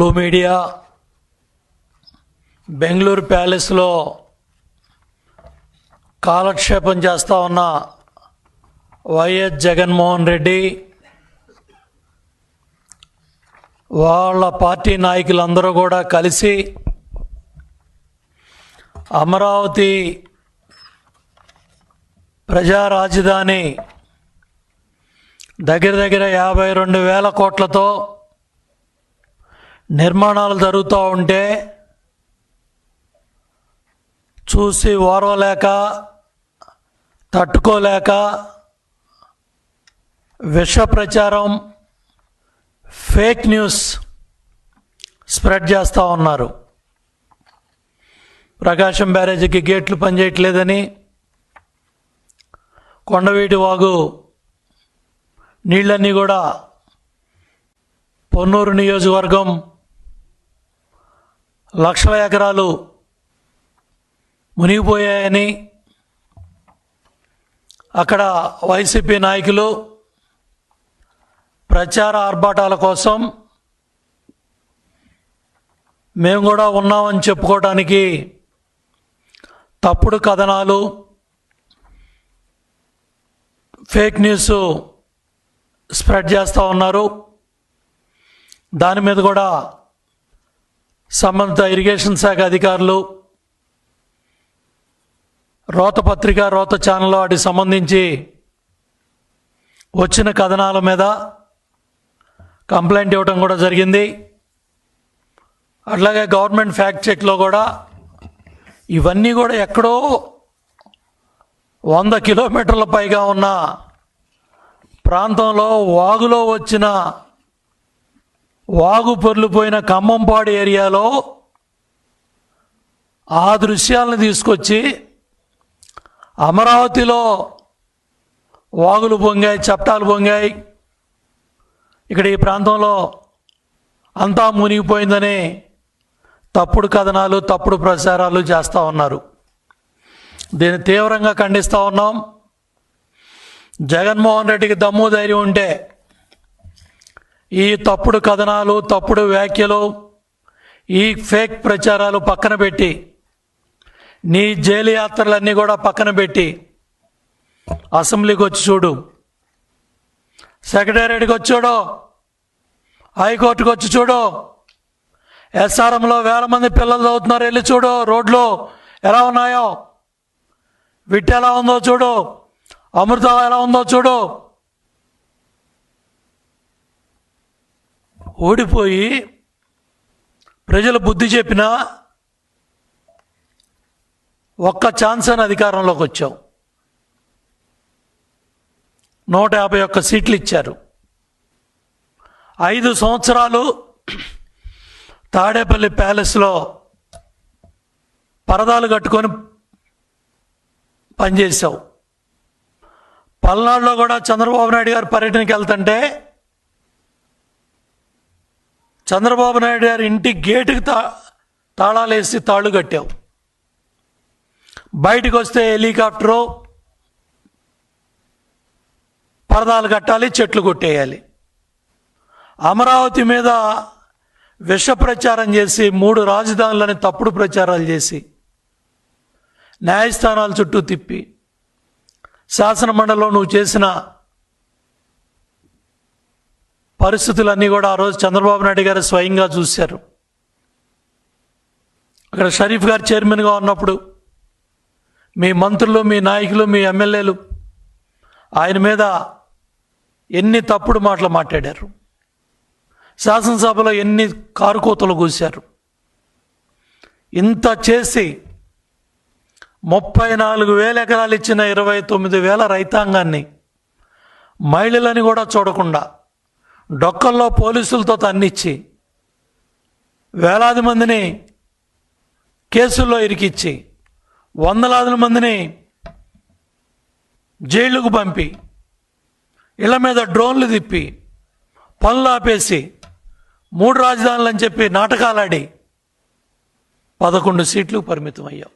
Blue media Bengaluru ప్యాలెస్లో కాలక్షేపం చేస్తా ఉన్న వైఎస్ జగన్మోహన్ రెడ్డి వాళ్ళ పార్టీ నాయకులందరూ కూడా కలిసి అమరావతి ప్రజా రాజధాని దగ్గర దగ్గర యాభై రెండు వేల కోట్లతో నిర్మాణాలు జరుగుతూ ఉంటే చూసి ఓర్వలేక తట్టుకోలేక విష ప్రచారం ఫేక్ న్యూస్ స్ప్రెడ్ చేస్తూ ఉన్నారు. ప్రకాశం బ్యారేజీకి గేట్లు పనిచేయట్లేదని కొండవీటి వాగు నీళ్ళన్నీ కూడా పొన్నూరు నియోజకవర్గం లక్షల ఎకరాలు మునిగిపోయాయని అక్కడ వైసీపీ నాయకులు ప్రచార ఆర్భాటాల కోసం మేము కూడా ఉన్నామని చెప్పుకోవడానికి తప్పుడు కథనాలు ఫేక్ న్యూస్ స్ప్రెడ్ చేస్తూ ఉన్నారు. దాని మీద కూడా సంబంధిత ఇరిగేషన్ శాఖ అధికారులు రోత పత్రిక రోత ఛానల్ వాటికి సంబంధించి వచ్చిన కథనాల మీద కంప్లైంట్ ఇవ్వడం కూడా జరిగింది. అట్లాగే గవర్నమెంట్ ఫ్యాక్ట్ చెక్లో కూడా ఇవన్నీ కూడా ఎక్కడో వంద కిలోమీటర్ల పైగా ఉన్న ప్రాంతంలో వాగులో వచ్చిన వాగు పొర్లిపోయిన ఖమ్మంపాడు ఏరియాలో ఆ దృశ్యాలను తీసుకొచ్చి అమరావతిలో వాగులు పొంగాయి చప్టాలు పొంగాయి. ఇక్కడ ఈ ప్రాంతంలో అంతా మునిగిపోయిందని తప్పుడు కథనాలు తప్పుడు ప్రచారాలు చేస్తూ ఉన్నారు. దీన్ని తీవ్రంగా ఖండిస్తూ ఉన్నాం. జగన్మోహన్ రెడ్డికి దమ్ము ధైర్యం ఉంటే ఈ తప్పుడు కథనాలు తప్పుడు వ్యాఖ్యలు ఈ ఫేక్ ప్రచారాలు పక్కన పెట్టి నీ జైలు యాత్రలన్నీ కూడా పక్కన పెట్టి అసెంబ్లీకి వచ్చి చూడు. సెక్రటేరియట్కి వచ్చి చూడు. హైకోర్టుకి వచ్చి చూడు. ఎస్ఆర్ఎంలో వేల మంది పిల్లలు చదువుతున్నారు వెళ్ళి చూడు. రోడ్లు ఎలా ఉన్నాయో. విట్ ఎలా ఉందో చూడు. అమృత ఎలా ఉందో చూడు. ఓడిపోయి ప్రజలు బుద్ధి చెప్పినా ఒక్క ఛాన్స్ అని అధికారంలోకి వచ్చావు. నూట యాభై ఒక్క సీట్లు ఇచ్చారు. ఐదు సంవత్సరాలు తాడేపల్లి ప్యాలెస్లో పరదాలు కట్టుకొని పనిచేసావు పల్నాడులో కూడా చంద్రబాబు నాయుడు గారు పర్యటనకి వెళ్తుంటే చంద్రబాబు నాయుడు గారి ఇంటి గేటుకి తా తాళాలేసి తాళ్ళు కట్టావు. బయటకు వస్తే హెలికాప్టరు పరదాలు కట్టాలి చెట్లు కొట్టేయాలి. అమరావతి మీద విష ప్రచారం చేసి మూడు రాజధానులని తప్పుడు ప్రచారాలు చేసి న్యాయస్థానాల చుట్టూ తిప్పి శాసనమండలిలో నువ్వు చేసిన పరిస్థితులన్నీ కూడా ఆ రోజు చంద్రబాబు నాయుడు గారు స్వయంగా చూశారు. అక్కడ షరీఫ్ గారు చైర్మన్గా ఉన్నప్పుడు మీ మంత్రులు మీ నాయకులు మీ ఎమ్మెల్యేలు ఆయన మీద ఎన్ని తప్పుడు మాటలు మాట్లాడారు. శాసనసభలో ఎన్ని కారుకోతలు కూశారు. ఇంత చేసి ముప్పై నాలుగు వేల ఎకరాలు ఇచ్చిన ఇరవై తొమ్మిది వేల రైతాంగాన్ని మహిళలని కూడా చూడకుండా డొక్కల్లో పోలీసులతో తన్నిచ్చి వేలాది మందిని కేసుల్లో ఇరికిచ్చి వందలాది మందిని జైళ్ళకు పంపి ఇళ్ళ మీద డ్రోన్లు తిప్పి పనులు ఆపేసి మూడు రాజధానులు అని చెప్పి నాటకాలాడి పదకొండు సీట్లు పరిమితం అయ్యావు